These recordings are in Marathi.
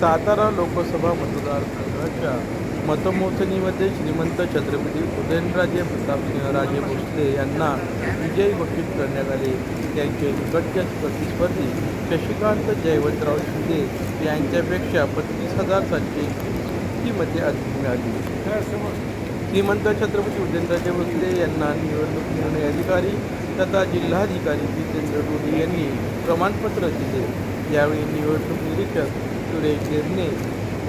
सातारा लोकसभा मतदारसंघाच्या मतमोजणीमध्ये श्रीमंत छत्रपती उदयनराजे प्रतापसिंहराजे भोसले यांना विजयी घोषित करण्यात आले. त्यांचे निकटचे प्रतिस्पर्धी शशिकांत जयवंतराव शिंदे यांच्यापेक्षा पस्तीस हजार सातशे इतकी मते अधिक मिळाली. श्रीमंत छत्रपती उदयनराजे भोसले यांना निवडणूक निर्णय अधिकारी तथा जिल्हाधिकारी जितेंद्र डोली यांनी प्रमाणपत्र दिले. यावेळी निवडणूक निरीक्षक सुरेश गिरणे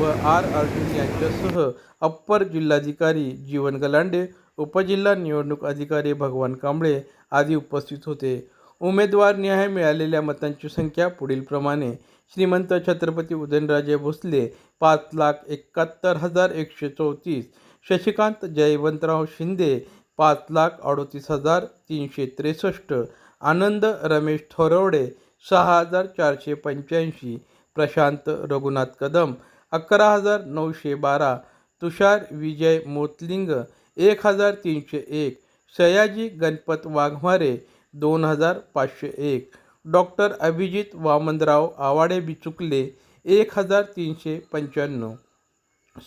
व आर अर्जुन यांच्यासह अप्पर जिल्हाधिकारी जीवन गलांडे उपजिल्हा निवडणूक अधिकारी भगवान कांबळे आदी उपस्थित होते. उमेदवार न्याय मिळालेल्या मतांची संख्या पुढीलप्रमाणे श्रीमंत छत्रपती उदयनराजे भोसले पाच लाख एकाहत्तर हजार एकशे चौतीस. शशिकांत जयवंतराव शिंदे पाच लाख अडोतीस हजार तीनशे त्रेसष्ट. आनंद रमेश थोरवडे सहा हजार चारशे पंच्याऐंशी. प्रशांत रघुनाथ कदम अकरा हजार नऊशे बारा तुषार विजय मोतलिंग एक हजार तीनशे एक सयाजी गणपत वाघमारे दोन हजार पाचशे एक डॉक्टर अभिजित वामनराव आवाडे बिचुकले एक हजार तीनशे पंच्याण्णव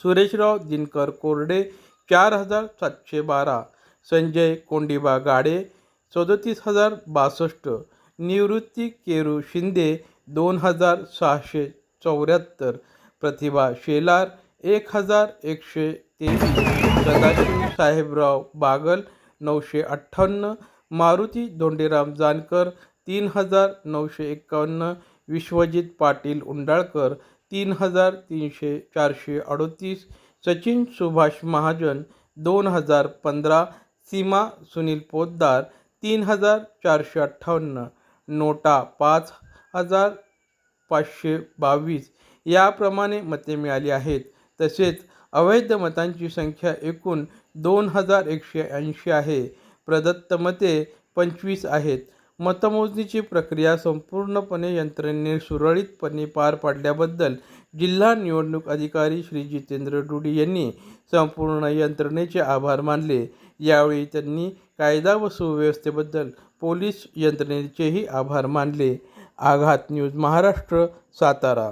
सुरेशराव दिनकर कोरडे चार हजार सातशे बारा संजय कोंडिबा गाडे सदतीस हजार बासष्ट निवृत्ती केरू शिंदे दोन हजार सहाशे चौऱ्याहत्तर प्रतिभा शेलार एक हजार एकशे तेवीस सदाशिव साहेबराव बागल नऊशे अठ्ठावन्न मारुती धोंडेराम जानकर तीन हजार नऊशे एकावन्न विश्वजित पाटील उंडाळकर तीन हजार तीनशे चारशे अडोतीस सचिन सुभाष महाजन दोन हजार पंधरा सीमा सुनील पोद्दार तीन हजार चारशे अठ्ठावन्न नोटा पाच हजार पाचशे बावीस याप्रमाणे मते मिळाली आहेत. तसेच अवैध मतांची संख्या एकूण दोन हजार एकशे ऐंशी आहे. प्रदत्त मते पंचवीस आहेत. मतमोजणीची प्रक्रिया संपूर्णपणे यंत्रणेने सुरळीतपणे पार पाडल्याबद्दल जिल्हा निवडणूक अधिकारी श्री जितेंद्र डुडी यांनी संपूर्ण यंत्रणेचे आभार मानले. यावेळी त्यांनी कायदा व सुव्यवस्थेबद्दल पोलीस यंत्रणेचेही आभार मानले. आघात न्यूज महाराष्ट्र सातारा.